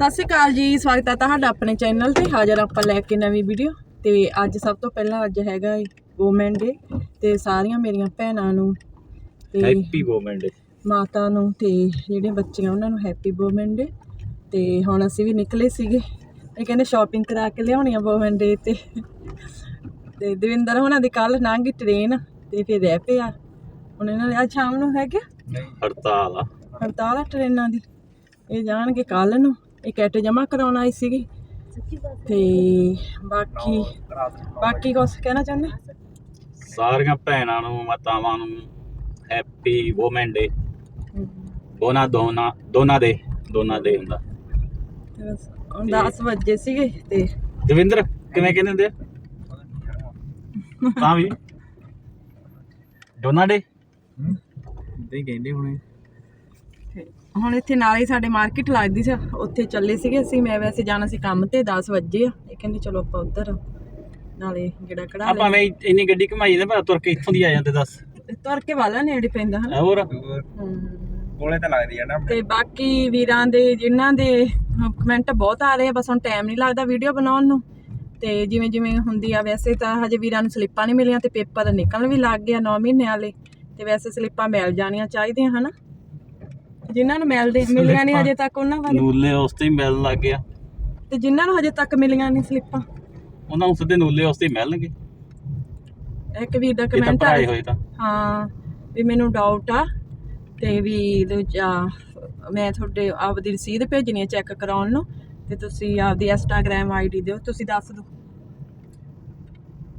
ਸਤਿ ਸ਼੍ਰੀ ਅਕਾਲ ਜੀ ਸਵਾਗਤ ਹੈ ਤੁਹਾਡਾ ਆਪਣੇ ਚੈਨਲ ਤੇ। ਹਾਜ਼ਰ ਆਪਾਂ ਲੈ ਕੇ ਨਵੀਂ ਵੀਡੀਓ। ਤੇ ਅੱਜ ਸਭ ਤੋਂ ਪਹਿਲਾਂ ਅੱਜ ਹੈਗਾ ਵੂਮਨ ਡੇ ਤੇ ਸਾਰੀਆਂ ਮੇਰੀਆਂ ਭੈਣਾਂ ਨੂੰ ਤੇ ਹੈਪੀ ਵੂਮਨ ਡੇ ਮਾਤਾ ਨੂੰ ਤੇ ਜਿਹੜੇ ਬੱਚੇ ਆ ਉਹਨਾਂ ਨੂੰ ਹੈਪੀ ਵੂਮਨ ਡੇ ਤੇ ਹੁਣ ਅਸੀਂ ਵੀ ਨਿਕਲੇ ਸੀਗੇ। ਇਹ ਕਹਿੰਦੇ ਸ਼ਾਪਿੰਗ ਕਰਾ ਕੇ ਲਿਆਉਣੀ ਆ ਵੂਮਨ ਡੇ ਤੇ। ਤੇ ਦਵਿੰਦਰ ਹੋਣਾ ਦੀ ਕੱਲ ਲੰਘ ਟ੍ਰੇਨ ਤੇ ਫਿਰ ਰਹਿ ਪਿਆ। ਹੁਣ ਇਹਨਾਂ ਨੇ ਅੱਜ ਸ਼ਾਮ ਨੂੰ ਹੈਗਾ ਹੜਤਾਲ ਆ। ਹੜਤਾਲ ਆ ਟ੍ਰੇਨਾਂ ਦੀ। ਇਹ ਜਾਣਗੇ ਕੱਲ ਨੂੰ। ਇਹ ਕੈਟ ਜਮਾ ਕਰਾਉਣ ਆਈ ਸੀਗੀ। ਤੇ ਬਾਕੀ ਬਾਕੀ ਕੁਛ ਕਹਿਣਾ ਚਾਹੁੰਦੇ? ਸਾਰੀਆਂ ਭੈਣਾਂ ਨੂੰ ਮਾਤਾਵਾਂ ਨੂੰ ਹੈਪੀ ਵੂਮਨ ਡੇ ਉਹਨਾਂ ਦੋਨਾਂ ਦੋਨਾਂ ਦੇ ਦੋਨਾਂ ਦੇ ਹੁੰਦਾ। ਹੁਣ 10 ਵਜੇ ਸੀਗੇ ਤੇ ਦਵਿੰਦਰ ਕਿਵੇਂ ਕਹਿੰਦੇ ਹੁੰਦੇ ਆ? ਤਾਂ ਵੀ। ਦੋਨਾਂ ਦੇ? ਨਹੀਂ ਕਹਿੰਦੇ ਹੁਣੇ। ਹੁਣ ਇੱਥੇ ਨਾਲ ਹੀ ਸਾਡੇ ਮਾਰਕੀਟ ਲੱਗਦੀ ਸੀ ਉੱਥੇ ਚੱਲੇ ਸੀਗੇ ਅਸੀਂ ਮੈਂ ਵੈਸੇ ਜਾਣਾ ਸੀ ਕੰਮ ਤੇ 10 ਵਜੇ ਆ। ਇਹ ਕਹਿੰਦੇ ਚਲੋ ਆਪਾਂ ਉੱਧਰ ਨਾਲੇ ਜਿਹੜਾ ਕਢਾ ਆਪਾਂ ਮੈਂ ਇੰਨੀ ਗੱਡੀ ਘਮਾਈ ਜਾਂਦੇ ਪਰ ਤੁਰ ਕੇ ਇੱਥੋਂ ਦੀ ਆ ਜਾਂਦੇ ਦੱਸ। ਲੈ ਤੁਰ ਕੇ ਵਾਲਾ ਨੇੜੇ ਪੈਂਦਾ ਹਨਾ? ਹੋਰ। ਕੋਲੇ ਤਾਂ ਲੱਗਦੀ ਆ ਨਾ ਤੇ ਬਾਕੀ ਵੀਰਾਂ ਦੇ ਜਿਨ੍ਹਾਂ ਦੇ ਕਮੈਂਟ ਬਹੁਤ ਆ ਰਹੇ ਆ ਬਸ ਹੁਣ ਟਾਈਮ ਨਹੀਂ ਲੱਗਦਾ ਵੀਡੀਓ ਬਣਾਉਣ ਨੂੰ। ਤੇ ਜਿਵੇਂ ਜਿਵੇਂ ਹੁੰਦੀ ਆ ਵੈਸੇ ਤਾਂ ਹਜੇ ਵੀਰਾਂ ਨੂੰ ਸਲਿੱਪਾਂ ਨਹੀਂ ਮਿਲੀਆਂ ਤੇ ਪੇਪਰ ਨਿਕਲਣ ਵੀ ਲੱਗ ਗਿਆ 9 ਮਹੀਨੇ ਵਾਲੇ। ਤੇ ਵੈਸੇ ਸਲਿੱਪਾਂ ਮਿਲ ਜਾਣੀਆਂ ਚਾਹੀਦੀਆਂ ਹਨਾ? ਜਿਨ੍ਹਾਂ ਨੂੰ ਮਿਲਦੇ ਮਿਲੀਆਂ ਨਹੀਂ ਹਜੇ ਤੱਕ ਉਹਨਾਂ ਬਾਰੇ ਨੂਲੇ ਉਸ ਤੇ ਹੀ ਮਿਲਣ ਲੱਗ ਗਿਆ। ਤੇ ਜਿਨ੍ਹਾਂ ਨੂੰ ਹਜੇ ਤੱਕ ਮਿਲੀਆਂ ਨਹੀਂ ਸਲਿੱਪਾਂ। ਉਹਨਾਂ ਨੂੰ ਸਿੱਧੇ ਨੂਲੇ ਉਸ ਤੇ ਹੀ ਮਿਲਣਗੇ। ਇੱਕ ਵੀਰ ਦਾ ਇਹ ਤਾਂ ਕਮੈਂਟ ਆ ਭਰਾਏ ਹੋਏ ਤਾਂ। ਹਾਂ ਵੀ ਮੈਨੂੰ ਡਾਊਟ ਆ ਤੇ ਵੀ ਦੂਜਾ ਮੈਂ ਤੁਹਾਡੇ ਆਪਦੀ ਰਸੀਦ ਭੇਜਣੀ ਹੈ ਚੈੱਕ ਕਰਾਉਣ ਨੂੰ ਤੇ ਤੁਸੀਂ ਆਪਦੀ ਇੰਸਟਾਗ੍ਰam ਆਈਡੀ ਦਿਓ ਤੁਸੀਂ ਦੱਸ ਦਿਓ।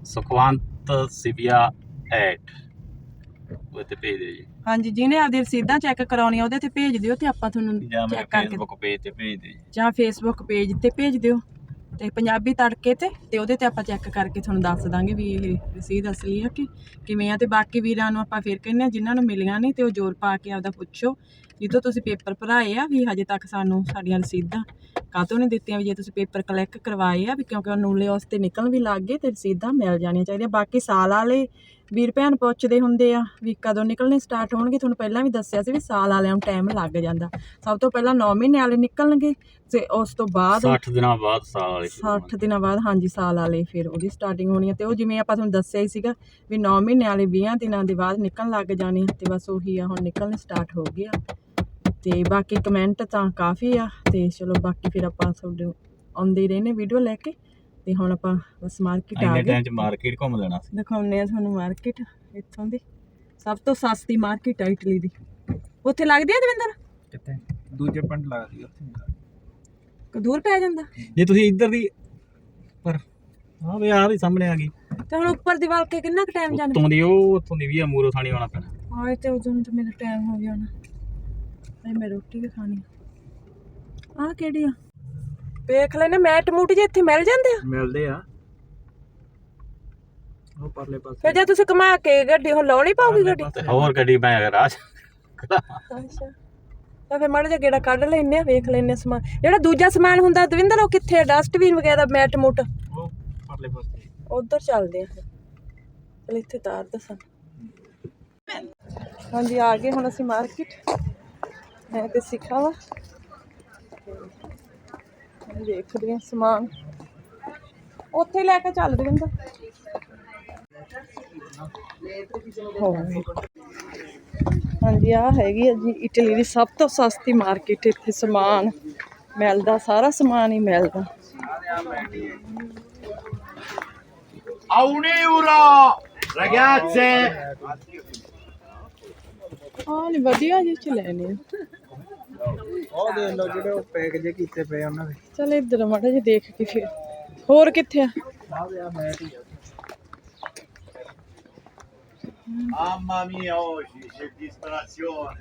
ਸੁਖਵੰਤ ਸਿਵਿਆ ਐਟ ਉਹ ਤੇ ਭੇਜ ਦਿਓ ਜੀ। ਹਾਂਜੀ ਜਿਹਨੇ ਆਪਦੀ ਰਸੀਦਾਂ ਚੈੱਕ ਕਰਾਉਣੀਆਂ ਉਹਦੇ ਤੇ ਭੇਜ ਦਿਓ ਤੇ ਆਪਾਂ ਤੁਹਾਨੂੰ ਜਾਂ ਮੇਰੇ ਚੈੱਕ ਕਰਕੇ ਫੇਸਬੁੱਕ ਪੇਜ ਤੇ ਭੇਜ ਦਿਓ ਜੀ। ਜਾਂ ਫੇਸਬੁੱਕ ਪੇਜ ਤੇ ਭੇਜ ਦਿਓ। ਤੇ ਪੰਜਾਬੀ ਤੜਕੇ ਤੇ ਤੇ ਉਹਦੇ ਤੇ ਆਪਾਂ ਚੈੱਕ ਕਰਕੇ ਤੁਹਾਨੂੰ ਦੱਸ ਦਾਂਗੇ ਵੀ ਇਹ ਰਸੀਦ ਅਸਲੀ ਆ ਕਿ ਕਿਵੇਂ ਆ। ਤੇ ਬਾਕੀ ਵੀਰਾਂ ਨੂੰ ਆਪਾਂ ਫਿਰ ਕਹਿੰਦੇ ਆ ਜਿਨ੍ਹਾਂ ਨੂੰ ਮਿਲੀਆਂ ਨਹੀਂ ਤੇ ਉਹ ਜ਼ੋਰ ਪਾ ਕੇ ਆਪਦਾ ਪੁੱਛੋ। ਜਿੱਦੋਂ ਤੁਸੀਂ ਪੇਪਰ ਭਰਾਏ ਆ ਵੀ ਹਜੇ ਤੱਕ ਸਾਨੂੰ ਸਾਡੀਆਂ ਰਸੀਦਾਂ ਕਾਹਤੋਂ ਨਹੀਂ ਦਿੱਤੀਆਂ ਵੀ ਜੇ ਤੁਸੀਂ ਪੇਪਰ ਕਲੈਕਟ ਕਰਵਾਏ ਆ ਵੀ ਕਿਉਂਕਿ ਉਹ ਨੂਲੇ ਉਸ ਤੇ ਨਿਕਲਣ ਵੀ ਲੱਗ ਗਏ ਤੇ ਰਸੀਦਾਂ ਮਿਲ ਜਾਣੀਆਂ ਚਾਹੀਦੀਆਂ। ਬਾਕੀ ਸਾਲ ਵਾਲੇ ਵੀਰ ਭੈਣ ਪੁੱਛਦੇ ਹੁੰਦੇ ਆ ਵੀ ਕਦੋਂ ਨਿਕਲਣੇ ਸਟਾਰਟ ਹੋਣਗੇ ਤੁਹਾਨੂੰ ਪਹਿਲਾਂ ਵੀ ਦੱਸਿਆ ਸੀ ਵੀ ਸਾਲ ਵਾਲਿਆਂ ਨੂੰ ਟਾਈਮ ਲੱਗ ਜਾਂਦਾ। ਸਭ ਤੋਂ ਪਹਿਲਾਂ 9 ਮਹੀਨੇ ਵਾਲੇ ਨਿਕਲਣਗੇ ਤੇ ਉਸ ਤੋਂ ਬਾਅਦ 60 ਦਿਨਾਂ ਬਾਅਦ ਸਾਲ ਵਾਲੇ ਸ਼ੁਰੂ 60 ਦਿਨਾਂ ਬਾਅਦ ਹਾਂਜੀ ਸਾਲ ਵਾਲੇ ਫਿਰ ਉਹਦੀ ਸਟਾਰਟਿੰਗ ਹੋਣੀ ਹੈ ਤੇ ਉਹ ਜਿਵੇਂ ਆਪਾਂ ਤੁਹਾਨੂੰ ਦੱਸਿਆ ਹੀ ਸੀਗਾ ਵੀ 9 ਮਹੀਨੇ ਵਾਲੇ 20 ਦਿਨਾਂ ਦੇ ਬਾਅਦ ਨਿਕਲਣ ਲੱਗ ਜਾਣੇ ਆ ਤੇ ਬਸ ਉਹੀ ਆ ਹੁਣ ਨਿਕਲਣੇ ਸਟਾਰਟ ਹੋ ਗਏ ਆ। ਤੇ ਬਾਕੀ ਕਮੈਂਟ ਤਾਂ ਕਾਫੀ ਆ ਤੇ ਚਲੋ ਬਾਕੀ ਫਿਰ ਆਪਾਂ ਤੁਹਾਡੇ ਆਉਂਦੇ ਰਹਿੰਦੇ ਵੀਡੀਓ ਲੈ ਕੇ। ਤੇ ਹੁਣ ਆਪਾਂ ਬਸ ਮਾਰਕੀਟ ਆ ਇੰਨੇ ਗਏ। ਟਾਈਮ ਚ ਮਾਰਕੀਟ ਘੁੰਮ ਲੈਣਾ ਸੀ। ਦਿਖਾਉਂਦੇ ਆ ਤੁਹਾਨੂੰ ਮਾਰਕੀਟ ਇੱਥੋਂ ਦੀ। ਸਭ ਤੋਂ ਸਸਤੀ ਮਾਰਕੀਟ ਆ ਇਟਲੀ ਦੀ। ਉੱਥੇ ਲੱਗਦੀ ਆ ਦਵਿੰਦਰ? ਕਿੱਥੇ? ਦੂਜੇ ਪਿੰਡ ਲੱਗਦੀ ਉੱਥੇ। ਕਿ ਦੂਰ ਪੈ ਜਾਂਦਾ? ਜੇ ਤੁਸੀਂ ਇੱਧਰ ਦੀ ਪਰ ਆ ਵੇ ਆ ਵੀ ਸਾਹਮਣੇ ਆ ਗਈ। ਤੇ ਹੁਣ ਉੱਪਰ ਦੀ ਵੱਲ ਕੇ ਕਿੰਨਾ ਕੁ ਟਾਈਮ ਜਾਂਦਾ? ਉੱਤੋਂ ਦੀ ਉਹ ਉੱਥੋਂ ਦੀ ਵੀ ਆ ਮੂਰੋ ਥਾਣੀ ਆਉਣਾ ਪੈਣਾ। ਹਾਂ ਤੇ ਉਦੋਂ ਤਾਂ ਮੇਰਾ ਟਾਈਮ ਹੋ ਗਿਆ ਨਾ। ਨਹੀਂ ਮੈਂ ਰੋਟੀ ਵੀ ਖਾਣੀ ਆ। ਆਹ ਕਿਹੜੀ ਆ? ਵੇਖ ਲੈਨੇ ਮੈਟ ਮੂਟ ਜੇ ਇੱਥੇ ਮਿਲ ਜਾਂਦੇ ਆ। ਮਿਲਦੇ ਆ। ਉਹ ਪਰਲੇ ਪਾਸੇ। ਫਿਰ ਜੇ ਤੁਸੀਂ ਕਮਾ ਕੇ ਗੱਡੀ ਹੁਣ ਲਾਉਣੀ ਪਾਉਗੀ ਗੱਡੀ? ਤੇ ਹੋਰ ਗੱਡੀ ਮੈਂ ਰਾਜ ਅੱਛਾ। ਤਾਂ ਫਿਰ ਮਾੜਾ ਜਿਹਾ ਗੇੜਾ ਕੱਢ ਲੈਨੇ ਆ ਵੇਖ ਲੈਨੇ ਆ ਸਮਾਨ। ਜਿਹੜਾ ਦੂਜਾ ਸਮਾਨ ਹੁੰਦਾ ਦਵਿੰਦਰ ਉਹ ਕਿੱਥੇ ਆ? ਡਸਟਬਿਨ ਵਗੈਰਾ ਮੈਟ ਮੂਟ? ਉਹ ਪਰਲੇ ਪਾਸੇ। ਉਧਰ ਚੱਲਦੇ ਆ ਫਿਰ। ਚਲ ਇੱਥੇ ਤਾਰ ਦੱਸਾਂ। ਹਾਂਜੀ ਆ ਗਏ ਹੁਣ ਅਸੀਂ ਮਾਰਕੀਟ ਮੈਂ ਤੇ ਸਿੱਖਾ ਵਾ। ਤੇ ਦੇਖਦੇ ਆ ਸਮਾਨ। ਉੱਥੇ ਹੀ ਲੈ ਕੇ ਚੱਲਦੇ ਬੰਦਾ ਹਾਂਜੀ ਆ ਹੈਗੀ ਆ ਜੀ ਇਟਲੀ ਦੀ ਸਭ ਤੋਂ ਸਸਤੀ ਮਾਰਕੀਟ ਇੱਥੇ ਸਮਾਨ। ਮਿਲਦਾ ਸਾਰਾ ਸਮਾਨ ਹੀ ਮਿਲਦਾ। A un euro! Ragazze! ਹਾਂ ਨਹੀਂ ਵਧੀਆ ਜੀ ਚ ਲੈਣੇ ਆ। ਉਹ ਦੇਖ ਲਓ ਜਿਹੜੇ ਉਹ ਪੈਕ ਜੇ ਕੀਤੇ ਪਏ ਉਹਨਾਂ ਦੇ। ਚਲ ਇੱਧਰ ਮਾੜਾ ਜਿਹਾ ਦੇਖ ਕੇ ਫਿਰ। ਹੋਰ ਕਿੱਥੇ ਆ? ਆ ਵੀ ਆ। ਮੈਟ ਹੀ ਆ Mamma mia, oggi c'è disperazione,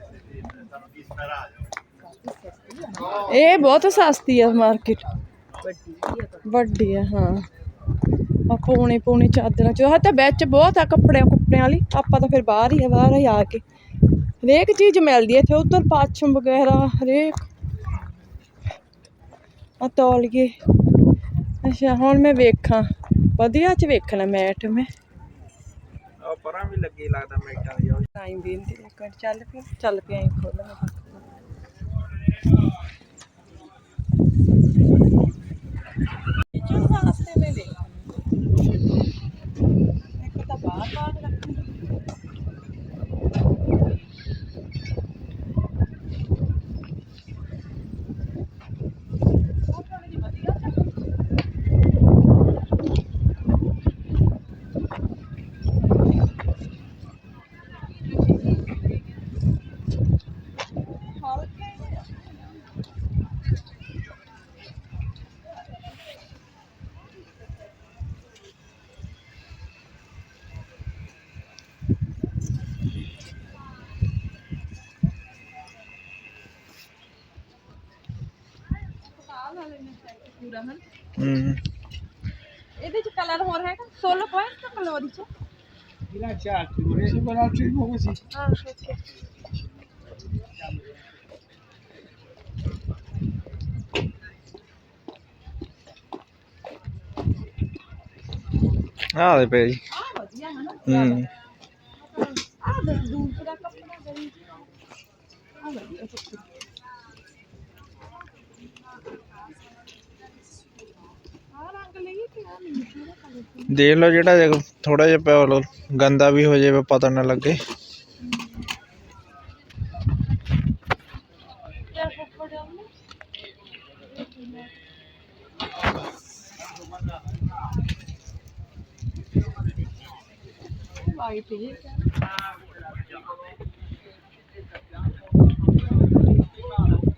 stanno disperati. ਇਹ ਬਹੁਤ ਸਸਤੀ ਆ ਮਾਰਕੀਟ ਵੱਡੀ ਆ ਹਾਂ। ਆ ਪੌਣੇ ਪੌਣੇ ਚਾਦਰਾਂ ਚ। ਆਹ ਤਾਂ ਵਿੱਚ ਬਹੁਤ ਆ ਕੱਪੜਿਆਂ ਕੁੱਪੜਿਆਂ ਵਾਲੀ। ਆਪਾਂ ਤਾਂ ਫਿਰ ਬਾਹਰ ਹੀ ਆ ਬਾਹਰ ਹੀ ਆ ਕੇ। ਹਰੇਕ ਚੀਜ਼ ਮਿਲਦੀ ਹੈ ਇੱਥੇ ਉਧਰ ਪਾਛਮ ਵਗੈਰਾ ਹਰੇਕ। ਆ ਤੌਲੀਏ ਅੱਛਾ ਹੁਣ ਮੈਂ ਵੇਖਾਂ। ਵਧੀਆ ਚ ਵੇਖਣਾ ਮੈਟ ਮੈਂ। ਆ ਪਰਾਂ ਵੀ ਲੱਗੀ ਲੱਗਦਾ ਮੈਟਾਂ ਦੀ ਉਹ। ਟਾਈਮ ਵੀ ਨਹੀਂ ਇੱਕ ਮਿੰਟ ਚੱਲ ਪਿਆ ਚੱਲ ਪਿਆ ਹੀ ਖੋਲ ਮੈਂ ਵਾਸਤੇ ਮੈਂ ਦੇ ਇੱਕ ਤਾਂ ਬਾਹਰ ਬਾਹਰ ਇਹਦੇ ਚ ਕਲਰ ਹੋਰ ਹੈਗਾ 16 ਪੁਆਇੰਟ ਦਾ ਕਲੋਰੀ ਚ ਇਹਨਾਂ ਚਾਰ ਪੂਰੇ ਸੇ ਬਣਾ ਠੀਕ ਹੋ ਗਈ ਹਾਂ ਅੱਛਾ ਆ ਦੇ ਪਏ ਜੀ ਆ ਵਧੀਆ ਹੈ ਨਾ ਹੂੰ ਆ ਦੇ ਦੂਸਰਾ ਕੱਪੜਾ ਗਰੀ ਆ ਵਧੀਆ ਕੱਪੜਾ ਆ ਰੰਗ ਲਈਏ ਕਿ ਆ ਨਹੀਂ ਥੋੜਾ ਕਲਰ ਦੇਖ ਲਓ ਜਿਹੜਾ ਥੋੜਾ ਜਿਹਾ ਪਿਆ ਲੋ ਗੰਦਾ ਵੀ ਹੋ ਜਾਵੇ, ਪਤਾ ਨਾ ਲੱਗੇ। ਵਾਈਟ ਹੀ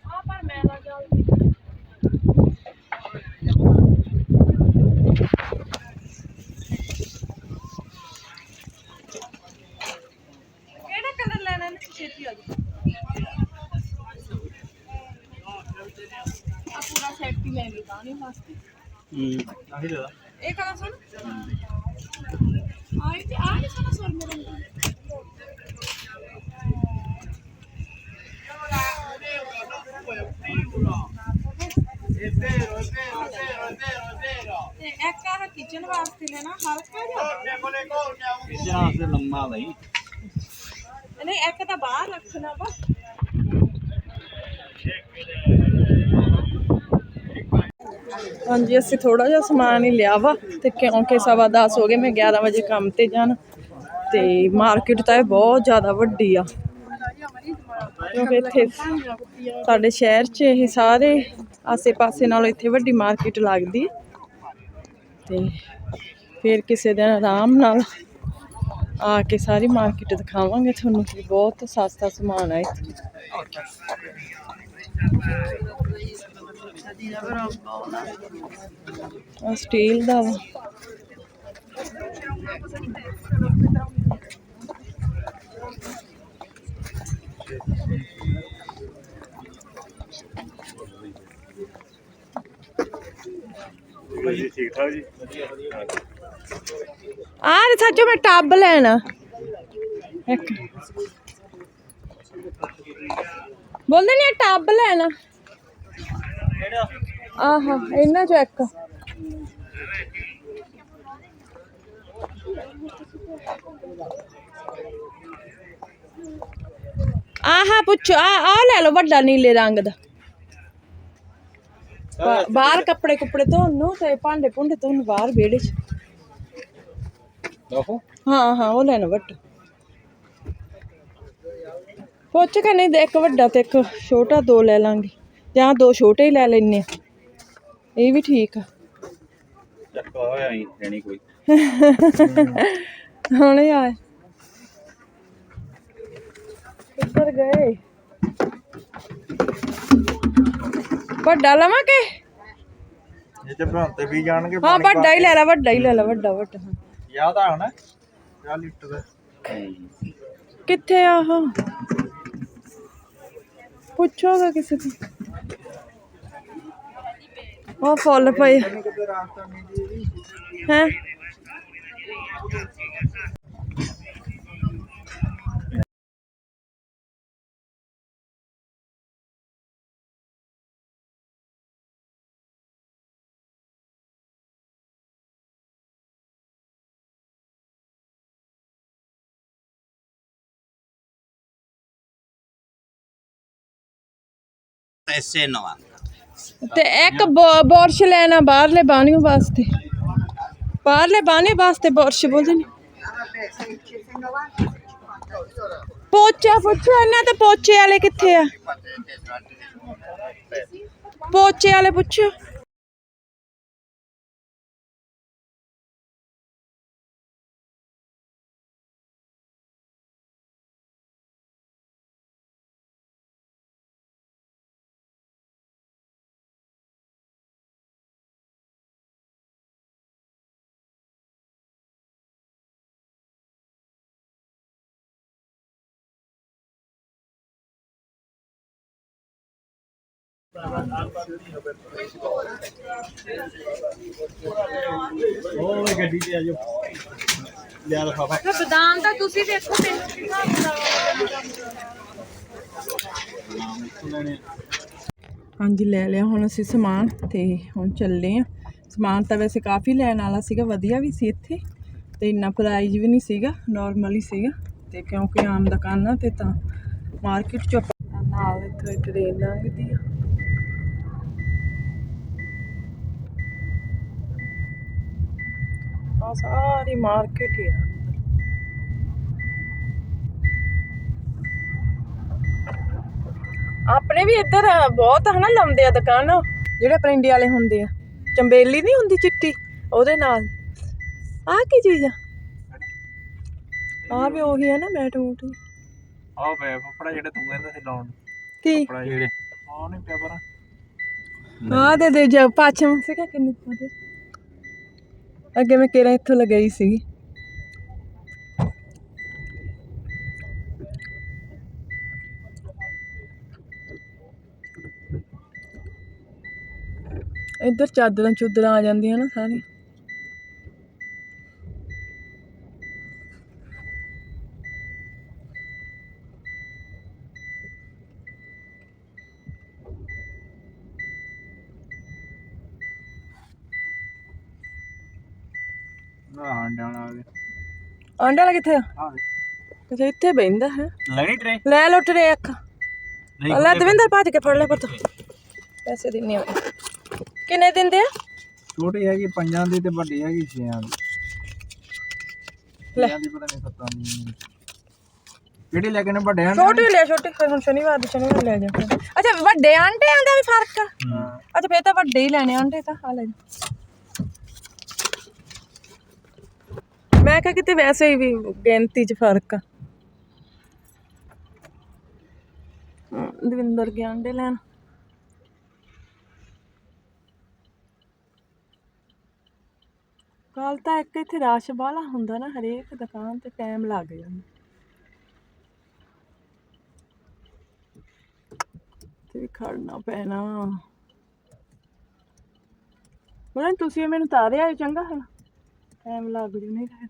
ਆ ਪਰ ਮੈਂ ਨਾ ਜਲਦੀ ਕਿਹੜਾ ਕਲਰ ਲੈਣਾ ਨੇ ਛੇਤੀ ਆ ਜਾ ਆ ਪੂਰਾ ਸੈੱਟ ਹੀ ਲੈ ਲਈ ਤਾਂ ਨਹੀਂ ਵਾਸਤੇ ਹੂੰ ਆਹੀ ਲੈ ਇਹ ਕਲਰ ਸੁਣ ਆਈ ਤੇ ਆ ਨਹੀਂ ਸੁਣਾ ਸੁਣ ਮੇਰੇ ਨਾਲ È vero, ਹਾਂਜੀ, ਅਸੀਂ ਥੋੜਾ ਜਿਹਾ ਸਮਾਨ ਹੀ ਲਿਆ ਵਾ ਤੇ ਕਿਉਂਕਿ ਸਵਾ 10 ਹੋ ਗਏ, ਮੈਂ 11 ਵਜੇ ਕੰਮ ਤੇ ਜਾਣਾ। ਤੇ ਮਾਰਕੀਟ ਤਾਂ ਇਹ ਬਹੁਤ ਜ਼ਿਆਦਾ ਵੱਡੀ ਆ। ਕਿਉਂਕਿ ਇੱਥੇ ਸਾਡੇ ਸ਼ਹਿਰ 'ਚ ਇਹ ਸਾਰੇ ਆਸੇ-ਪਾਸੇ ਨਾਲੋਂ ਇੱਥੇ ਵੱਡੀ ਮਾਰਕੀਟ ਲੱਗਦੀ। ਤੇ ਫਿਰ ਕਿਸੇ ਦਿਨ ਆਰਾਮ ਨਾਲ ਆ ਕੇ ਸਾਰੀ ਮਾਰਕੀਟ ਦਿਖਾਵਾਂਗੇ ਤੁਹਾਨੂੰ ਕਿ ਬਹੁਤ ਸਸਤਾ ਸਮਾਨ ਹੈ ਇੱਥੇ। ਆ ਸਟੀਲ ਦਾ ਵਾ। ਆ ਰੇ ਸਾਚੋ ਮੈਂ ਟੱਬ ਲੈਣਾ। ਇੱਕ। ਬੋਲਦੇ ਨੇ ਟੱਬ ਲੈਣਾ। ਆਹਾ ਇਹਨਾਂ ਚੋਂ ਇੱਕ ਆਹਾ ਪੁੱਛੋ ਆ ਆ ਲੈ ਲਓ ਵੱਡਾ ਨੀਲੇ ਰੰਗ ਦਾ। ਬਾ- ਬਾਹਰ ਕੱਪੜੇ ਕੁੱਪੜੇ ਧੋਣ ਨੂੰ ਤੇ ਭਾਂਡੇ ਭੁੰਡੇ ਧੋਣ ਨੂੰ ਬਾਹਰ ਵਿਹੜੇ 'ਚ। ਹਾਂ ਹਾਂ ਉਹ ਲੈਣਾ ਵੱਡਾ। ਪੁੱਛ ਕੇ ਨਹੀਂ ਤੇ ਇੱਕ ਵੱਡਾ ਤੇ ਇੱਕ ਛੋਟਾ ਦੋ ਲੈ ਲਾਂਗੇ। ਜਾਂ ਦੋ ਛੋਟੇ ਹੀ ਲੈ ਲੈਨੇ ਆ। ਇਹ ਵੀ ਠੀਕ ਆ ਚੱਕਾ ਹੋਇਆ ਹੀ ਲੈਣੀ ਕੋਈ ਹੁਣੇ ਆਏ ਕਿੱਧਰ ਗਏ ਵੱਡਾ ਲਵਾਂ ਕਿ ਇਹ ਤੇ ਭਰਾਂਤੇ ਵੀ ਜਾਣਗੇ ਹਾਂ ਵੱਡਾ ਹੀ ਲੈ ਲੈ ਵੱਡਾ ਹੀ ਲੈ ਲੈ ਵੱਡਾ ਵੱਡਾ ਹਾਂ ਯਾਦ ਆ ਹਣਾ 4 ਲੀਟਰ ਦਾ ਹੂੰ ਕਿੱਥੇ ਆ ਉਹ ਪੁੱਛੋਗਾ ਕਿਸੇ ਤੋਂ ਉਹ ਫੁੱਲ ਪਏ। ਕਿਤੇ ਰਾਸਤਾ ਨਹੀਂ ਦੀ ਹੈ ਤੇ ਇੱਕ ਬ- ਬੁਰਸ਼ ਲੈਣਾ ਬਾਹਰਲੇ ਬਾਣੀਆਂ ਵਾਸਤੇ। ਬਾਹਰਲੇ ਬਾਣੇ ਵਾਸਤੇ ਬੁਰਸ਼ ਬੋਲਦੇ ਨੇ। ਪੋਚਾ ਪੁੱਛੋ, ਇਹਨਾਂ ਤੇ ਪੋਚੇ ਵਾਲੇ ਕਿੱਥੇ ਆ? ਪੋਚੇ ਵਾਲੇ ਪੁੱਛੋ। ਉਹ ਗੱਡੀ ਤੇ ਆ ਲਿਆ ਲਫਾਫਾ ਬਦਾਮ ਤਾਂ ਤੁਸੀਂ ਦੇਖੋ ਮੈਨੂੰ ਹਾਂਜੀ, ਲੈ ਲਿਆ ਹੁਣ ਅਸੀਂ ਸਮਾਨ ਤੇ ਹੁਣ ਚੱਲੇ ਆ ਸਮਾਨ ਤਾਂ ਵੈਸੇ ਕਾਫੀ ਲੈਣ ਵਾਲਾ ਸੀਗਾ, ਵਧੀਆ ਵੀ ਸੀ ਇੱਥੇ ਤੇ ਇੰਨਾ ਪ੍ਰਾਈਜ਼ ਵੀ ਨਹੀਂ ਸੀਗਾ ਨਾਰਮਲ ਹੀ ਸੀਗਾ ਤੇ ਕਿਉਂਕਿ ਆਮ ਦੁਕਾਨਾਂ ਤੇ ਤਾਂ ਮਾਰਕੀਟ ਚੋਂ ਨਾਲ ਇੱਥੇ ਟ੍ਰੇਨ ਲੰਘਦੀ ਆ। ਆ ਸਾਰੀ ਮਾਰਕੀਟ ਹੀ ਆ। ਆਪਣੇ ਵੀ ਇੱਧਰ ਬਹੁਤ ਹਨਾ ਲਾਉਂਦੇ ਆ ਦੁਕਾਨ। ਜਿਹੜੇ ਆਪਣੇ ਇੰਡੀਆ ਵਾਲੇ ਹੁੰਦੇ ਆ। ਚੰਬੇਲੀ ਨਹੀਂ ਹੁੰਦੀ ਚਿੱਟੀ? ਉਹਦੇ ਨਾਲ। ਆਹ ਕੀ ਚੀਜ਼ ਆ? ਆ ਵੀ ਉਹੀ ਆ ਨਾ ਮੈਟ ਮੂਟ। ਆਹ ਪਏ ਫਫੜਾ ਜਿਹੜੇ ਤੂੰ ਕਹਿੰਦਾ ਸੀ ਲਾਉਣ। ਕੀ? ਫਫੜਾ ਜਿਹੜੇ। ਆਹ ਨਹੀਂ ਪਿਆ ਪਰ। ਆ ਦੇ ਦੇ ਜਾ ਪਾਛਮ ਸੀਗਾ ਕਿੰਨੇ ਉਹਦੇ ਅੱਗੇ ਮੈਂ ਕਿਹੜਾ ਇੱਥੋਂ ਲਗਾਈ ਸੀਗੀ। ਇੱਧਰ ਚਾਦਰਾਂ ਚੁਦਰਾਂ ਆ ਜਾਂਦੀਆਂ ਨਾ ਸਾਰੀਆਂ ਨਾ ਆਂਡਿਆਂ ਨਾਲ ਆ ਗਏ ਆਂਡਾ ਵਾਲਾ ਕਿੱਥੇ ਆ? ਅੱਛਾ ਇੱਥੇ ਬਹਿੰਦਾ ਹੈ। ਲੈਣੀ ਟਰੇ ਲੈ ਲੋ ਟਰੇ ਨਹੀਂ ਲੈ ਦਵਿੰਦਰ ਭੱਜ ਕੇ ਫੜ ਲੈ ਪੁੱਤ। ਪੈਸੇ ਦਿੰਨੇ ਆ। ਕਿੰਨੇ ਦਿੰਦੇ ਆ? ਛੋਟੀ ਹੈਗੀ ਪੰਜਾਂ ਦੀ ਤੇ ਵੱਡੀ ਹੈਗੀ ਛੇਆਂ ਦੀ। ਲੈ। ਦੀ ਪਤਾ ਨਹੀਂ ਸੱਤਾਂ ਦੀ ਕਿਹੜੀ ਲੈ ਕੇ ਨੇ ਵੱਡੇ ਹਨ ਛੋਟੇ ਲੈ ਛੋਟੇ। ਫਿਰ ਹੁਣ ਸ਼ਨੀਵਾਰ ਦੀ ਸ਼ਨੀਵਾਰ ਲੈ ਜਾ। ਅੱਛਾ ਵੱਡੇ ਆਂਡਿਆਂ ਦਾ ਵੀ ਫ਼ਰਕ ਆ। ਅੱਛਾ ਫੇਰ ਤਾਂ ਵੱਡੇ ਹੀ ਲੈਣੇ ਆਂਡੇ ਤਾਂ। ਆ ਲੈ। ਜਾ ਮੈਂ ਕਿਹਾ ਕਿਤੇ ਵੈਸੇ ਹੀ ਵੀ ਗਿਣਤੀ 'ਚ ਫ਼ਰਕ ਆ। ਹਾਂ, ਦਵਿੰਦਰ ਗਿਆ ਲੈਣ। ਕੱਲ ਤਾਂ ਇੱਕ ਇੱਥੇ ਰਸ਼ ਬਾਹਲਾ ਹੁੰਦਾ ਨਾ ਹਰੇਕ ਦੁਕਾਨ ਤੇ ਟਾਈਮ ਲੱਗ ਜਾਂਦਾ। ਤੇ ਖੜਨਾ ਪੈਣਾ। ਬਣਾ ਤੁਸੀਂ ਮੈਨੂੰ ਤਾਰਿਆ ਚੰਗਾ ਹੈ। ਟਾਈਮ ਲੱਗ ਜੂ ਨਹੀਂ ਤਾਂ